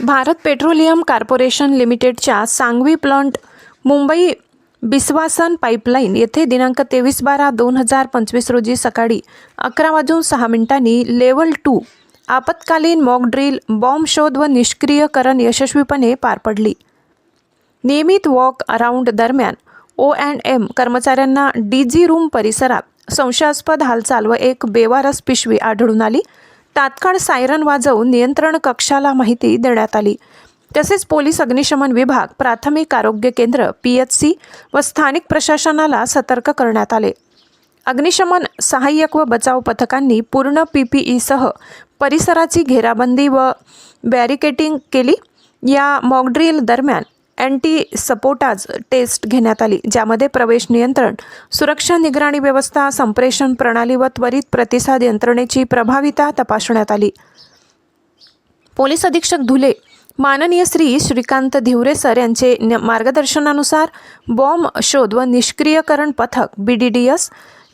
Bharat petroleum corporation लिमिटेडच्या Sangvi plant Mumbai बिस्वासन pipeline येथे दिनांक तेवीस बारा दोन हजार पंचवीस रोजी सकाळी अकरा वाजून सहा मिनिटांनी लेवल टू आपत्कालीन मॉक ड्रिल बॉम्ब शोध व निष्क्रियकरण यशस्वीपणे पार पडली. नियमित वॉक अराऊंड दरम्यान ओ अँड एम कर्मचाऱ्यांना डी जी रूम परिसरात संशयास्पद हालचाल व एक बेवारस पिशवी आढळून आली. तात्काळ सायरन वाजवून नियंत्रण कक्षाला माहिती देण्यात आली. तसेच पोलीस अग्निशमन विभाग प्राथमिक आरोग्य केंद्र पी एच सी व स्थानिक प्रशासनाला सतर्क करण्यात आले. अग्निशमन सहाय्यक व बचाव पथकांनी पूर्ण पी पी ईसह परिसराची घेराबंदी व बॅरिकेटिंग केली. या मॉकड्रिल दरम्यान अँटी सपोटाज टेस्ट घेण्यात आली ज्यामध्ये प्रवेश नियंत्रण सुरक्षा निगराणी व्यवस्था संप्रेषण प्रणाली व त्वरित प्रतिसाद यंत्रणेची प्रभाविता तपासण्यात आली. पोलीस अधीक्षक धुले माननीय श्री श्रीकांत धिवरे सर यांचे मार्गदर्शनानुसार बॉम्ब शोध व निष्क्रियकरण पथक B D D S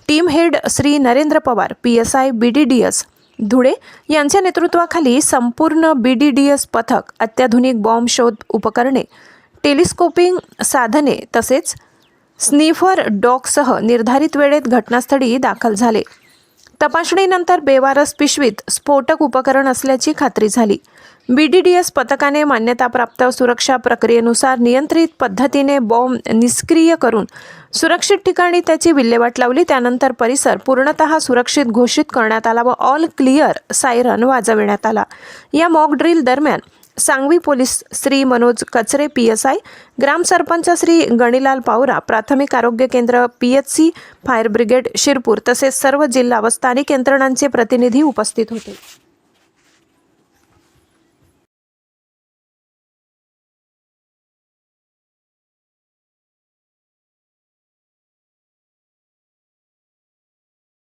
team head Shri Narendra Pawar P S I B D D S Dhule यांच्या नेतृत्वाखाली संपूर्ण बी डी डी एस पथक अत्याधुनिक बॉम्ब शोध उपकरणे टेलिस्कोपिंग साधने तसेच स्निफर डॉगसह निर्धारित वेळेत घटनास्थळी दाखल झाले. तपासणीनंतर बेवारस पिशवीत स्फोटक उपकरण असल्याची खात्री झाली. बी डी डी एस पथकाने मान्यताप्राप्त सुरक्षा प्रक्रियेनुसार नियंत्रित पद्धतीने बॉम्ब निष्क्रिय करून सुरक्षित ठिकाणी त्याची विल्हेवाट लावली. त्यानंतर परिसर पूर्णतः सुरक्षित घोषित करण्यात आला व ऑल क्लिअर सायरन वाजविण्यात आला. या मॉक ड्रिल दरम्यान Sangvi police Shri Manoj Kachare P S I. ग्रामसरपंच Shri Ganilal Pawara प्राथमिक आरोग्य केंद्र P H C fire brigade Shirpur तसेच सर्व जिल्हा व स्थानिक यंत्रणांचे प्रतिनिधी उपस्थित होते.